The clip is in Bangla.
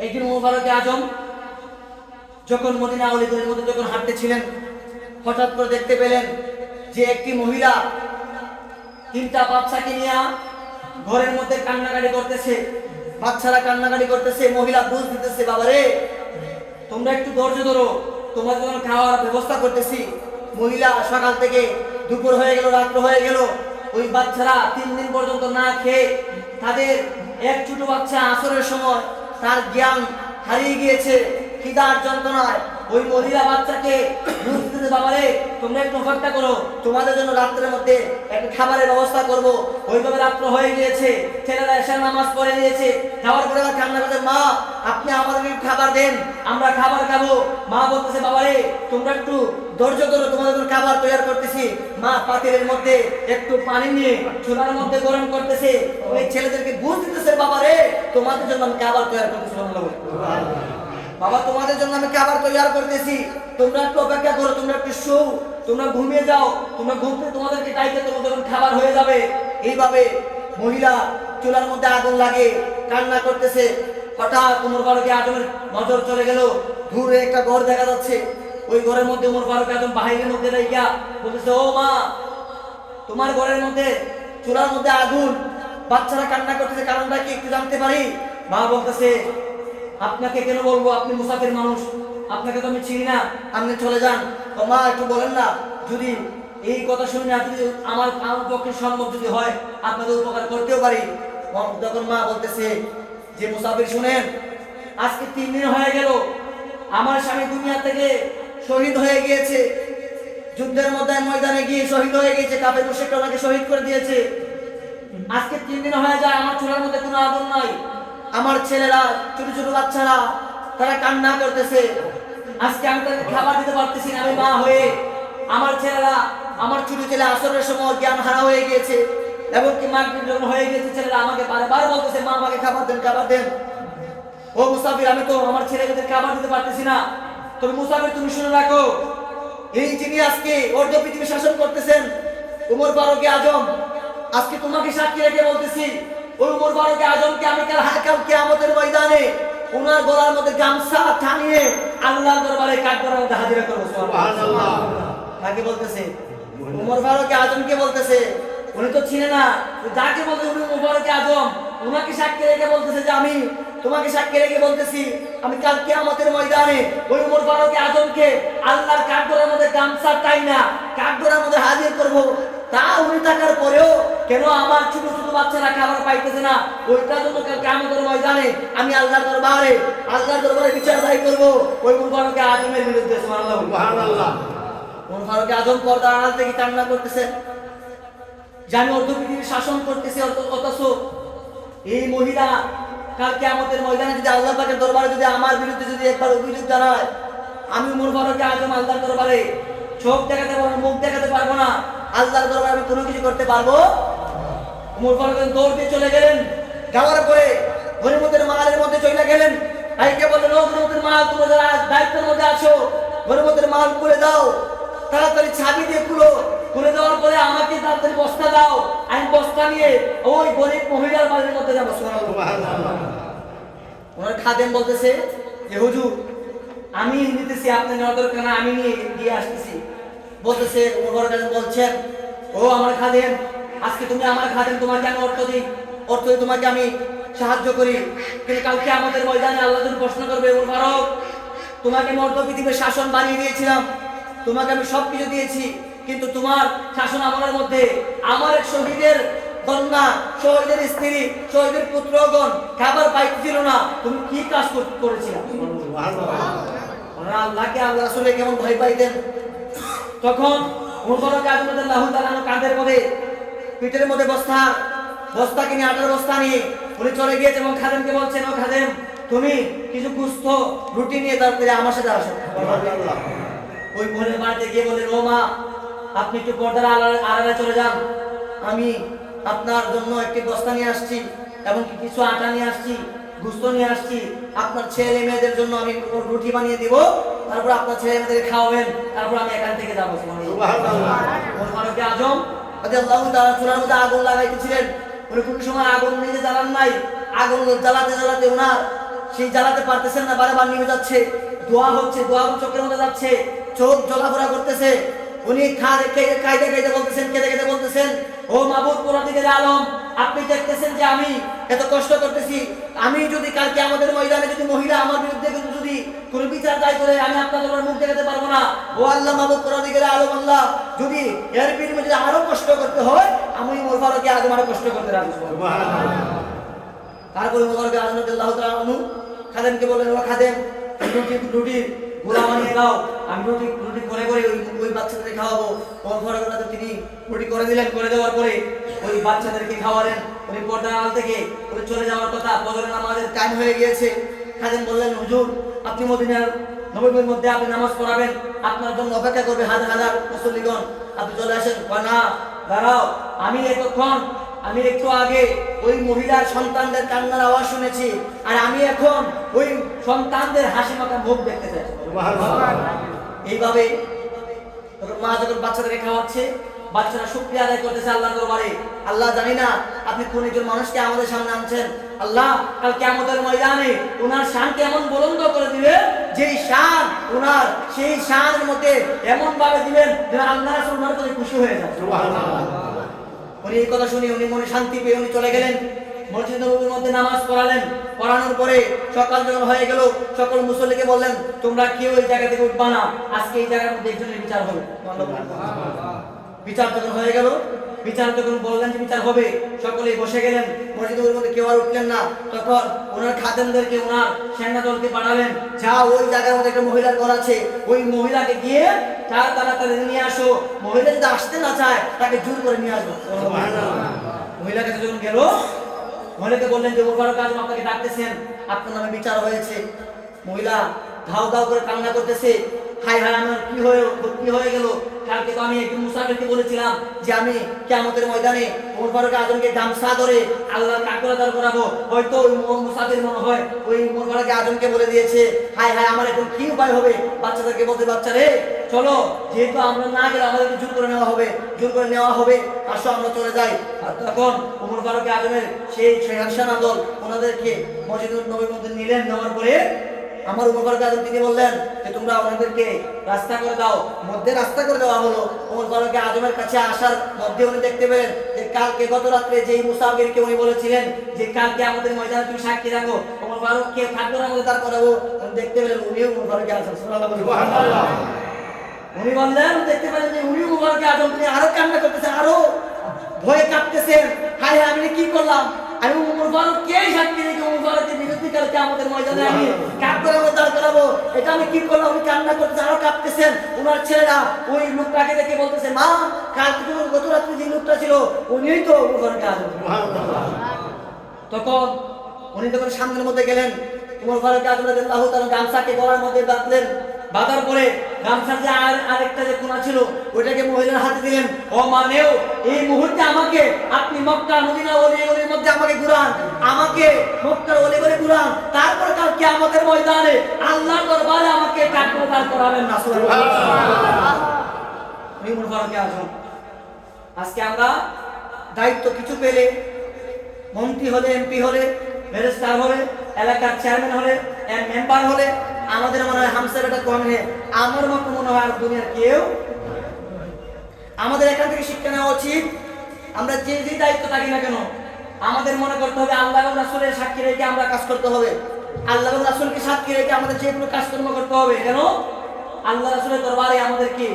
একদিন মোবারকে আজম যখন মদিনা অলিগলির মধ্যে যখন হাঁটতেছিলেন, হঠাৎ করে দেখতে পেলেন যে একটি মহিলা তিনটা বাচ্চাকে নিয়ে ঘরের মধ্যে কান্নাকাটি করতেছে, বাচ্চারা কান্নাকাটি করতেছে, মহিলা বুঝ দিতেছে, বাবারে, তোমরা একটু ধৈর্য ধরো তোমার জন্য খাওয়ার ব্যবস্থা করতেছি। মহিলা সকাল থেকে দুপুর হয়ে গেল, রাত্র হয়ে গেল, ওই বাচ্চারা তিন দিন পর্যন্ত না খেয়ে তাদের এক ছোট বাচ্চা আসরের সময় তার জ্ঞান হারিয়ে গিয়েছে খিদার যন্ত্রণায়। ওই মহিলা বাচ্চাকে দিতে বাবারে, তোমরা একটু অপেক্ষা করো। তোমাদের জন্য রাত্রের মধ্যে একটা খাবারের ব্যবস্থা করব। ওইভাবে রাত্র হয়ে গিয়েছে, ছেলেরা এসে নামাজ পড়ে নিয়েছে। যাওয়ার পরে আবার কান্না করছে, মা, আপনি আমাদেরকে খাবার দেন, আমরা খাবার খাব। মা বলতেছে, বাবারে, তোমরা একটু ধৈর্য ধরো, তোমাদের জন্য খাবার তৈরি করতেছি। মা পাতিলের মধ্যে একটু পানি নিয়ে চুলার মধ্যে গরম করতেছে। ওই ছেলেদেরকে বুঝ দিতেছে, বাবারে, তোমাদের জন্য আমি খাবার তৈরি করতেছি বাবা, তোমাদের জন্য আমি খাবার তৈরি করতেছি। তোমরা একটু অপেক্ষা করো, তোমরা একটু শো, তোমরা ঘুমিয়ে যাও। তোমরা ঘুমতে তোমাদেরকে ডাইতে তোমাদের খাবার হয়ে যাবে, এইভাবে মহিলা চুলার মধ্যে আগুন লাগে কান্না করতেছে। হঠাৎ উমর ফারুক আজমের নজর চলে গেল। দূরে একটা ঘর দেখা যাচ্ছে। ওই ঘরের মধ্যে উমর ফারুক আজম বাহিরের মধ্যে রাইয়া বলতেছে, ও মা, তোমার ঘরের মধ্যে চুলার মধ্যে আগুন। বাচ্চারা কান্না করতেছে, কারণটা কি একটু জানতে পারি? মা বলতেছে আপনাকে কেন বলব আপনি মুসাফির মানুষ? আপনাকে তো আমি চিনি না। আপনি চলে যান। তো মা, একটু বলেন না, যদি এই কথা শুনে আপনি আমার আমার পক্ষে সম্ভব যদি হয়, আপনাদের উপকার করতেও পারি। তখন মা বলতেছে যে, মুসাফির, শুনেন, আজকে তিন দিন হয়ে গেল, আমার স্বামী দুনিয়া থেকে শহীদ হয়ে গিয়েছে। যুদ্ধের মধ্যে ময়দানে গিয়ে শহীদ হয়ে গিয়েছে কাপের মুশেকটা ওনাকে শহীদ করে দিয়েছে। আজকে তিন দিন হয়ে যায়, আমার চুলার মধ্যে কোনো আগুন নাই। আমার ছেলেরা, ছোট ছোট বাচ্চারা, তারা কান্না করতেছে। আজকে আমি তাদের খাবার দিতে পারতেছি না, আমি মা হয়ে আমার ছেলেরা, আমার ছোট ছেলে আসরের সময় জ্ঞান হারা হয়ে গিয়েছে এবং কি মাগরিব যখন হয়ে গিয়েছে, ছেলেরা আমাকে বারবার বলতেছে, মা, আমাকে খাবার দেন খাবার দেন। ও মুসাফির, আমি তো আমার ছেলেদের খাবার দিতে পারতেছি না। তবে মুসাফির, তুমি শুনে রাখো, এই যিনি আজকে অর্ধ পৃথিবী শাসন করতেছেন, উমর ফারুক আজম, আজকে তোমাকে সাক্ষী রেখে বলতেছি ওই উমর ফারুক আজমকে আমি কাল কিয়ামতের ময়দানে ওনার গলার মধ্যে গামছা টানিয়ে আল্লাহর দরবারে কাঠগড়ার মধ্যে হাজিরা করব সুবহানাল্লাহ। কাকে বলতেছে? উমর ফারুক আজমকে বলতেছে? উনি তো ছিলেন না। যাকে বলতে উনি উমর ফারুক আজম উনাকে সাক্ষী রেখে বলতেছে যে আমি তোমাকে সাক্ষী রেখে বলতেছি আমি কাল কিয়ামতের ময়দানে ওই উমর ফারুক আজমকে আল্লাহর কাঠগড়ার মধ্যে গামছা টাই না কাঠগড়ার মধ্যে হাজির করব। তা উনি থাকার পরেও কেন আমার ছোট ছোট বাচ্চারা খাবার পাইতেছে না? ওইটার জন্য ময়দানে আমি আল্লাহর দরবারে আল্লাহর দরবারে বিচার দায়ী করব। ওই উমর ফারুক আজমের বিরুদ্ধে সুবহানাল্লাহ। উমর ফারুক আজম পর্দা আড়াল থেকে কান্না করতেছেন যে আমি অর্ধ পৃথিবীর শাসন করতেছি অথচ এই মহিলা কাল কেয়ামতের ময়দানে যদি আল্লাহ পাকের দরবারে যদি আমার বিরুদ্ধে যদি একবার অভিযোগ জানায় আমি ফারুককে আজম আল্লাহর দরবারে চোখ দেখাতে পারব মুখ দেখাতে পারব না। আল্লাহর দরবারে আমি কোনো কিছু করতে পারব? উমর ফারুক দৌড় দিয়ে চলে গেলেন। যাওয়ার পরে গরিমতের মালের মধ্যে চলে গেলেন। ভাইকে বললেন ও গরিমতের মাল তোমরা যারা দায়িত্বের মধ্যে আছো গরিমতের মাল খুলে দাও। তাড়াতাড়ি ছাবি দিয়ে খুলো। খুলে দেওয়ার পরে আমাকে তাড়াতাড়ি বস্তা দাও। আমি বস্তা নিয়ে ওই গরিব মহিলার বাড়ির মধ্যে যাব। ওনার খাদেম বলতেছে যে হুজুর আমি নিতেছি আপনি নেওয়ার দরকার না, আমি নিয়ে দিয়ে আসতেছি। বলতেছে ওমর কাছে বলছেন ও আমার খাদেম আজকে তুমি আমার খাদেম তোমাকে আমি অর্থ দিই অর্থ দিয়ে তোমাকে আমি সাহায্য করি। কিন্তু কালকে আমাদের ময়দানে আল্লাহ তুমি প্রশ্ন করবে ওমর ফারুক তোমাকে মর্দ পৃথিবীর শাসন বানিয়ে দিয়েছিলাম তোমাকে আমি সব কিছু দিয়েছি কিন্তু তোমার শাসন আমলের মধ্যে। আমার এক শহীদের কন্যা শহীদের স্ত্রী শহীদের পুত্রগণ খাবার পাইতেছিল না। তুমি কি কাজ করেছিলাম ওনারা আল্লাহকে আল্লাহ রাসূলে কেমন ভয় পাইতেন? তখন কাঁধের মধ্যে পিঠের মধ্যে বস্তা বস্তা কিনে আটার বস্তা নিয়ে উনি চলে গিয়েছে এবং খাদেমকে বলছেন ও খাদেম তুমি কিছু কুস্থ রুটি নিয়ে তারপরে আমার সাথে আসো। ওই বোনের বাড়িতে গিয়ে বললেন ও মা আপনি একটু পর্দার আড়ালে আড়ালে চলে যান। আমি আপনার জন্য একটি বস্তা নিয়ে আসছি এবং কিছু আটা নিয়ে আসছি গুস্ত নিয়ে আসছি। আপনার ছেলে মেয়েদের জন্য আমি রুটি বানিয়ে দিব। তারপর আপনার ছেলে মেয়েদের খাওয়াবেন। তারপর আমি এখান থেকে যাব ফারুক আজম রাদিয়াল্লাহু তাআলা চুলার মধ্যে আগুন লাগাইতেছিলেন। উনি কোনো সময় আগুন নিজে জ্বালান নাই। আগুন জ্বালাতে জ্বালাতে ওনার সেই জ্বালাতে পারতেছেন না বারবার নিভে যাচ্ছে। দোয়া হচ্ছে দোয়া চোখের মধ্যে যাচ্ছে। চোখ করতেছে। উনি কায়দে কায়দে বলতেছেন কেঁদে কেঁদে বলতেছেন ও মাবুদ পুরাদিকের আলম আপনি দেখতেছেন যে আমি এত কষ্ট করতেছি। আমি যদি কালকে আমাদের ময়দানে যদি মহিলা আমার বিরুদ্ধে কিন্তু যদি কোনো বিচার দায় করে আমি আপনাদের উপর মুখ দেখাতে পারব না। ও আল্লাহ মাবুদ পুরাদিকের আলম আল্লাহ। যদি এর বিনিময়ে যদি আরও কষ্ট করতে হয় আমি মোর ফারুকে আজ আরও কষ্ট করতে রাখব তারপরে মোবারকে আজমতুল্লাহ তাআলা খাদেমকে বললেন ও খাদেম রুটি রুটি গোলা বানিয়ে দাও আমি রুটি রুটি করে করে ওই ওই বাচ্চাদেরকে খাওয়াবো। ওর ঘরে তিনি রুটি করে দিলেন করে দেওয়ার পরে ওই বাচ্চাদেরকে খাওয়ালেন। উনি পর্দা আল থেকে উনি চলে যাওয়ার কথা বদলের নামাজের টাইম হয়ে গিয়েছে। খাদেম বললেন হুজুর আপনি মদিনার নবীর মধ্যে আপনি নামাজ পড়াবেন। আপনার জন্য অপেক্ষা করবে হাজার হাজার মুসল্লিগণ। আপনি চলে আসেন। না দাঁড়াও আমি এতক্ষণ আমি একটু আগে ওই মহিলার সন্তানদের কান্নার আওয়াজ শুনেছি। আর আমি এখন ওই সন্তানদের হাসি মাখা মুখ দেখতে চাই। এইভাবে মা যখন বাচ্চাদেরকে খাওয়াচ্ছে বাচ্চারা শুক্রিয়া আদায় করতেছে আল্লাহর দরবারে। আল্লাহ জানি না আপনি কোন একজন মানুষকে আমাদের সামনে আনছেন। আল্লাহ কাল কেমতের ময়দানে ওনার শান কেমন বুলন্দ করে দিবে? যেই শান ওনার সেই শানের মধ্যে এমন ভাবে দিবেন যে আল্লাহ ওনার প্রতি খুশি হয়ে যায় উনি এই কথা শুনে উনি মনে শান্তি পেয়ে উনি চলে গেলেন। মসজিদ নবীর মধ্যে নামাজ পড়ালেন। পড়ানোর পরে সকাল যখন হয়ে গেল সকল মুসল্লিকে বললেন তোমরা কেউ এই জায়গা থেকে উঠবা না। আজকে এই জায়গার মধ্যে একজনের বিচার হবে বিচার যখন হয়ে গেল বিচার যখন বললেন যে বিচার হবে সকলেই বসে গেলেন মসজিদের মধ্যে কেউ আর উঠলেন না। তখন ওনার খাদেমদেরকে ওনার সেনা দলকে পাঠালেন। যা ওই জায়গার মধ্যে একটা মহিলার ঘর আছে ওই মহিলাকে গিয়ে তার তাড়াতাড়ি নিয়ে আসো। মহিলা যদি আসতে না চায় তাকে জোর করে নিয়ে আসব। মহিলার কাছে যখন গেল মহিলাকে বললেন যে মোবারক আজম আপনাকে ডাকতেছেন আপনার নামে বিচার হয়েছে। মহিলা ধাও ধাও করে কান্না করতেছে। হাই হাই আমার কি হয়ে কি হয়ে গেল? কালকে তো আমি মুসাফিরকে বলেছিলাম যে আমি কেমতের ময়দানে ফারুক আজমকে গামছা ধরে করাবো। হয়তো ওই মুসাফির মনে হয়, ওই ফারুক আজমকে বলে দিয়েছে হাই হাই আমার এখন কি উপায় হবে? বাচ্চাদেরকে বলতে বাচ্চা রে, চলো, যেহেতু আমরা না গেলে আমাদেরকে জোর করে নেওয়া হবে, জোর করে নেওয়া হবে, আসো আমরা চলে যাই। আর তখন ওমর ফারুক আজমের সেই দল ওনাদেরকে মসজিদুল নবীর মধ্যে নিলেন, নেওয়ার পরে আমার উপকার কাজ তিনি বললেন যে তোমরা ওনাদেরকে রাস্তা করে দাও মধ্যে রাস্তা করে দেওয়া হলো। ওমর ফারুক আজমের কাছে আসার মধ্যে উনি দেখতে পেলেন যে কালকে গত রাত্রে যেই মুসাফিরকে উনি বলেছিলেন যে কালকে আমাদের ময়দানে তুমি সাক্ষী রাখো। ওমর ফারুক কে থাকবে না আমাদের তার করাবো উনি দেখতে পেলেন উনিও ওমর ফারুক আজম উনি বললেন দেখতে পেলেন যে উনি মুবারক আজম তিনি আরও কান্না করতেছেন আরও ভয়ে কাঁপতেছেন হায় হায় আমি কি করলাম? আমি উমর ফারুক কে সাক্ষী রেখে কালকে আমাদের আমি কাপড় আমরা দাঁড় করাবো। এটা আমি কি কান্না করতে আরও কাঁপতেছেন। ওনার ছেলেরা ওই লোকটাকে দেখে বলতেছে, মা কালকে গত রাত্রে যে লোকটা ছিল, উনিই তো ফারুক তখন উনি সামনের মধ্যে গেলেন আজম রাদিয়াল্লাহু তাআলা গামছাকে গলার মধ্যে বাঁধলেন। বাঁধার পরে গামছার যে আর আরেকটা যে কোনা ছিল ওইটাকে মহিলার হাতে দিলেন। ও মানেও এই মুহূর্তে আমাকে আপনি মক্কা মদিনা ওলি ওলির মধ্যে আমাকে ঘুরান। আমাকে মক্কার ওলি ওলি ঘুরান। তারপর কাল কিয়ামতের ময়দানে আল্লাহর দরবারে আমাকে কাঠমো দাঁড় করাবেন না আজকে আমরা দায়িত্ব কিছু পেলে মন্ত্রী হলে এমপি হলে ব্যারিস্টার হলে, এলাকার চেয়ারম্যান হলে মেম্বার হলে, আমাদের মনে হয় হামসার এটা কম হে। আমার মতো মনে হয় আর দুনিয়ার কেউ আমাদের এখান থেকে শিক্ষা নেওয়া উচিত। আমরা যে যে দায়িত্ব থাকি না কেন, আমাদের মনে করতে হবে আল্লাহ রাসূলের সাক্ষী রেখে আমরা কাজ করতে হবে। আল্লাহ রাসূলকে সাক্ষী রেখে আমাদের যে কোনো কাজকর্ম করতে হবে। কেন? আল্লাহ রাসূলের দরবারে আমাদেরকে